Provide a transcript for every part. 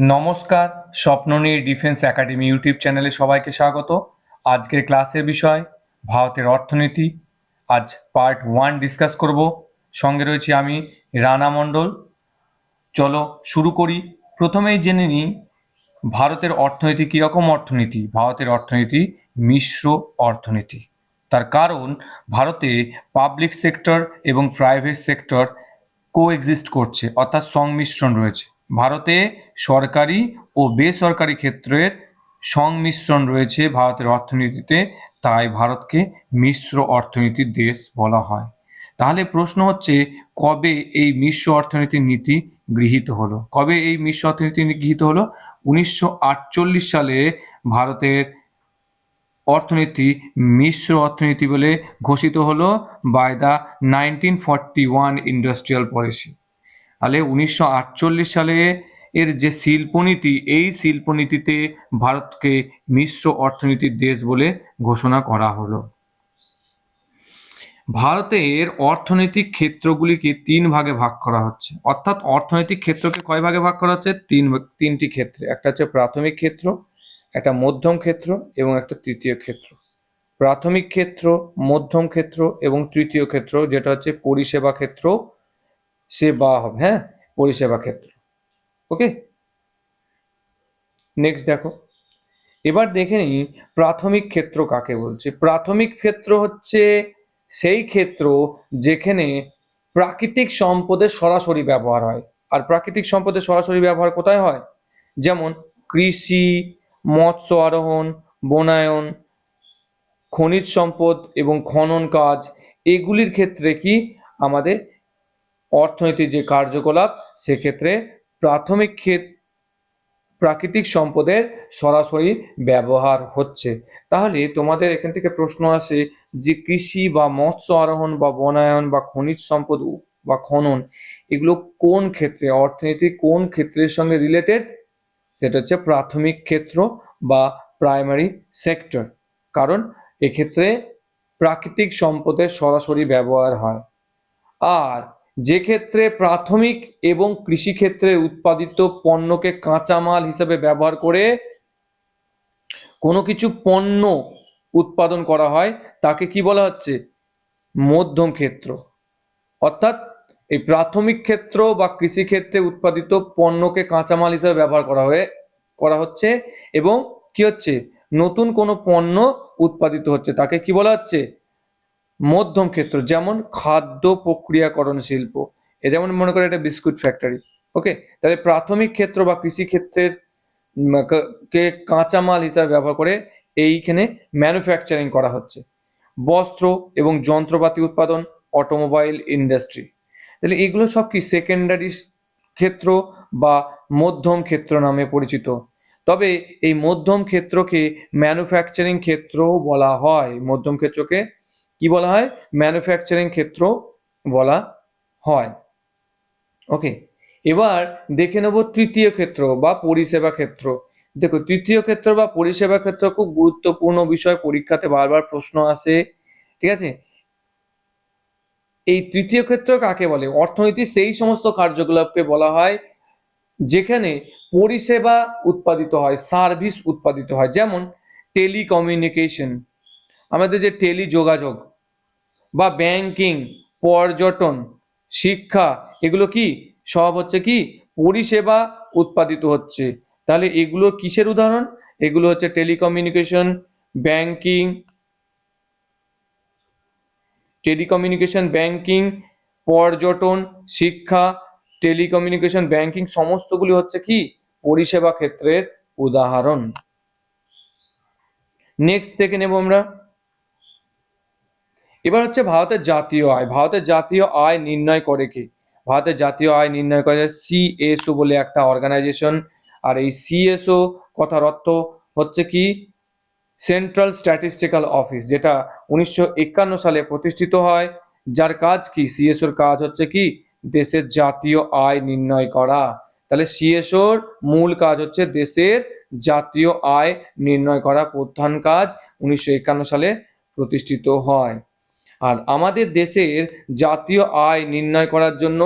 নমস্কার স্বপ্ন নিয়ে ডিফেন্স একাডেমি ইউটিউব চ্যানেলে সবাইকে স্বাগত। আজকের ক্লাসের বিষয়, ভারতের অর্থনীতি। আজ পার্ট ওয়ান ডিসকাস করব। সঙ্গে রয়েছে আমি রানা মণ্ডল। চলো শুরু করি। প্রথমেই জেনে নিই, ভারতের অর্থনীতি কীরকম অর্থনীতি? ভারতের অর্থনীতি মিশ্র অর্থনীতি। তার কারণ, ভারতে পাবলিক সেক্টর এবং প্রাইভেট সেক্টর কোএক্সিস্ট করছে, অর্থাৎ সংমিশ্রণ রয়েছে। ভারতে সরকারি ও বেসরকারি ক্ষেত্রের সংমিশ্রণ রয়েছে ভারতের অর্থনীতিতে। তাই ভারতকে মিশ্র অর্থনীতির দেশ বলা হয়। তাহলে প্রশ্ন হচ্ছে, কবে এই মিশ্র অর্থনীতির নীতি গৃহীত হলো? কবে এই মিশ্র অর্থনীতি গৃহীত হলো? উনিশশো আটচল্লিশ সালে ভারতের অর্থনীতি মিশ্র অর্থনীতি বলে ঘোষিত হলো by the nineteen forty one industrial policy তাহলে উনিশশো আটচল্লিশ সালে এর যে শিল্পনীতি, এই শিল্পনীতিতে ভারতকে মিশ্র অর্থনীতির দেশ বলে ঘোষণা করা হলো। ভারতের অর্থনৈতিক ক্ষেত্রগুলিকে তিন ভাগে ভাগ করা হচ্ছে। অর্থাৎ অর্থনৈতিক ক্ষেত্রকে কয় ভাগে ভাগ করা হচ্ছে? তিন, তিনটি ক্ষেত্রে। একটা হচ্ছে প্রাথমিক ক্ষেত্র, একটা মধ্যম ক্ষেত্র এবং একটা তৃতীয় ক্ষেত্র। প্রাথমিক ক্ষেত্র, মধ্যম ক্ষেত্র এবং তৃতীয় ক্ষেত্র, যেটা হচ্ছে পরিষেবা ক্ষেত্র সেবা হবে হ্যাঁ? পরিষেবা ক্ষেত্র। ওকে নেক্সট দেখো। এবার দেখে নিই প্রাথমিক ক্ষেত্র কাকে বলছে। প্রাথমিক ক্ষেত্র হচ্ছে সেই ক্ষেত্র যেখানে প্রাকৃতিক সম্পদের সরাসরি ব্যবহার হয়। আর প্রাকৃতিক সম্পদের সরাসরি ব্যবহার কোথায় হয়? যেমন কৃষি, মৎস্য আরোহণ, বনায়ন, খনিজ সম্পদ এবং খনন কাজ, এগুলির ক্ষেত্রে কি আমাদের অর্থনীতির যে কার্যকলাপ, সেক্ষেত্রে প্রাথমিক ক্ষেত, প্রাকৃতিক সম্পদের সরাসরি ব্যবহার হচ্ছে। তাহলে তোমাদের এখান থেকে প্রশ্ন আসে যে কৃষি বা মৎস্য আরোহণ বা বনায়ন বা খনিজ সম্পদ বা খনন, এগুলো কোন ক্ষেত্রে, অর্থনীতি কোন ক্ষেত্রের সঙ্গে রিলেটেড সেটা হচ্ছে প্রাথমিক ক্ষেত্র বা প্রাইমারি সেক্টর কারণ এক্ষেত্রে প্রাকৃতিক সম্পদের সরাসরি ব্যবহার হয়। আর যে ক্ষেত্রে প্রাথমিক এবং কৃষিক্ষেত্রে উৎপাদিত পণ্যকে কাঁচামাল হিসেবে ব্যবহার করে কোনো কিছু পণ্য উৎপাদন করা হয়, তাকে কি বলা হচ্ছে? মধ্যম ক্ষেত্র। অর্থাৎ এই প্রাথমিক ক্ষেত্র বা কৃষিক্ষেত্রে উৎপাদিত পণ্যকে কাঁচামাল হিসেবে ব্যবহার করা হয়ে, করা হচ্ছে এবং কি হচ্ছে? নতুন কোনো পণ্য উৎপাদিত হচ্ছে, তাকে কি বলা হচ্ছে? মধ্যম ক্ষেত্র, যেমন খাদ্য প্রক্রিয়াকরণ শিল্প। এ যেমন মনে করে এটা বিস্কুট ফ্যাক্টরি ওকে তাহলে প্রাথমিক ক্ষেত্র বা কৃষি ক্ষেত্রের কে কাঁচামাল হিসাবে ব্যবহার করে এইখানে ম্যানুফ্যাকচারিং করা হচ্ছে। বস্ত্র এবং যন্ত্রপাতি উৎপাদন অটোমোবাইল ইন্ডাস্ট্রি তাহলে এগুলো সব কি সেকেন্ডারি ক্ষেত্র বা মধ্যম ক্ষেত্র নামে পরিচিত? তবে এই মধ্যম ক্ষেত্রকে ম্যানুফ্যাকচারিং ক্ষেত্রও বলা হয়। মধ্যম ক্ষেত্রকে কি বলা হয়? ম্যানুফ্যাকচারিং ক্ষেত্র বলা হয়। ওকে এবার দেখে নেব তৃতীয় ক্ষেত্র বা পরিষেবা ক্ষেত্র। দেখো, তৃতীয় ক্ষেত্র বা পরিষেবা ক্ষেত্র খুব গুরুত্বপূর্ণ বিষয়। পরীক্ষাতে বারবার প্রশ্ন আসে। ঠিক আছে? এই তৃতীয় ক্ষেত্র কাকে বলে? অর্থনীতি সেই সমস্ত কার্যকলাপকে বলা হয়, যেখানে পরিষেবা উৎপাদিত হয় সার্ভিস উৎপাদিত হয়। যেমন টেলিকমিউনিকেশন আমাদের যে টেলি যোগাযোগ বা ব্যাংকিং, পর্যটন, শিক্ষা, এগুলো কি? সব হচ্ছে কি? পরিষেবা উৎপাদিত হচ্ছে। তাহলে এগুলো কিসের উদাহরণ? এগুলো হচ্ছে টেলিকমিউনিকেশন, ব্যাংকিং টেলিকমিউনিকেশন, ব্যাংকিং, পর্যটন, শিক্ষা, টেলিকমিউনিকেশন, ব্যাংকিং সমস্তগুলি হচ্ছে কি? পরিষেবা ক্ষেত্রের উদাহরণ। নেক্সট দেখে নেব আমরা। এবার হচ্ছে ভারতের জাতীয় আয়। ভারতের জাতীয় আয় নির্ণয় করে কে? ভারতের জাতীয় আয় নির্ণয় করে সিএসও বলে একটা অর্গানাইজেশন আর এই সিএসও কথার অর্থ হচ্ছে কি? সেন্ট্রাল স্ট্যাটিস্টিক্যাল অফিস যেটা উনিশশো একান্ন সালে প্রতিষ্ঠিত হয়। যার কাজ কি? সিএসওর কাজ হচ্ছে কি? দেশের জাতীয় আয় নির্ণয় করা। তাহলে সিএসওর মূল কাজ হচ্ছে দেশের জাতীয় আয় নির্ণয় করা প্রধান কাজ উনিশশো একান্ন সালে প্রতিষ্ঠিত হয়। আর আমাদের দেশের জাতীয় আয় নির্ণয় করার জন্য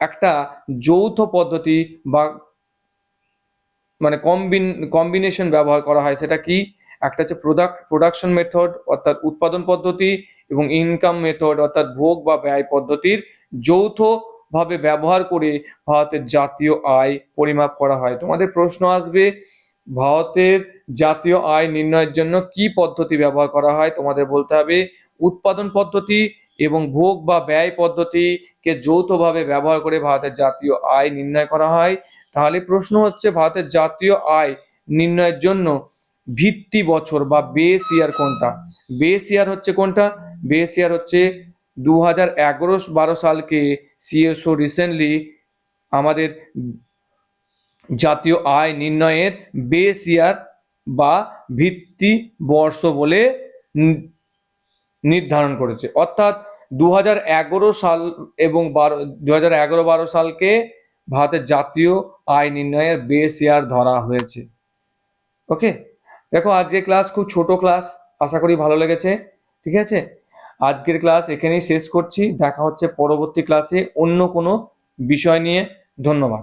একটা যৌথ পদ্ধতি বা মানে কম্বিন, কম্বিনেশন ব্যবহার করা হয়। সেটা কি? একটা হচ্ছে প্রোডাক্ট প্রোডাকশন মেথড অর্থাৎ উৎপাদন পদ্ধতি এবং ইনকাম মেথড অর্থাৎ ভোগ বা ব্যয় পদ্ধতির যৌথভাবে ব্যবহার করে ভারতের জাতীয় আয় পরিমাপ করা হয়। তোমাদের প্রশ্ন আসবে, ভারতের জাতীয় আয় নির্ণয়ের জন্য কি পদ্ধতি ব্যবহার করা হয়? তোমাদের বলতে হবে উৎপাদন পদ্ধতি এবং ভোগ বা ব্যয় পদ্ধতিকে যৌথভাবে ব্যবহার করে ভারতের জাতীয় আয় নির্ণয় করা হয়। তাহলে প্রশ্ন হচ্ছে, ভারতের জাতীয় আয় নির্ণয়ের জন্য ভিত্তি বছর বা বেস ইয়ার কোনটা? বেস ইয়ার হচ্ছে কোনটা? বেস ইয়ার হচ্ছে দু হাজার এগারো বারো সালকে সিএসও রিসেন্টলি আমাদের জাতীয় আয় নির্ণয়ের বেস ইয়ার বা ভিত্তি বর্ষ বলে নির্ধারণ করেছে। অর্থাৎ দু হাজার এগারো সাল এবং বারো দু হাজার এগারো বারো সালকে ভারতের জাতীয় আয় নির্ণয়ের বেস ইয়ার ধরা হয়েছে। ওকে দেখো, আজকের ক্লাস খুব ছোট ক্লাস আশা করি ভালো লেগেছে। ঠিক আছে? আজকের ক্লাস এখানেই শেষ করছি। দেখা হচ্ছে পরবর্তী ক্লাসে অন্য কোনো বিষয় নিয়ে। ধন্যবাদ।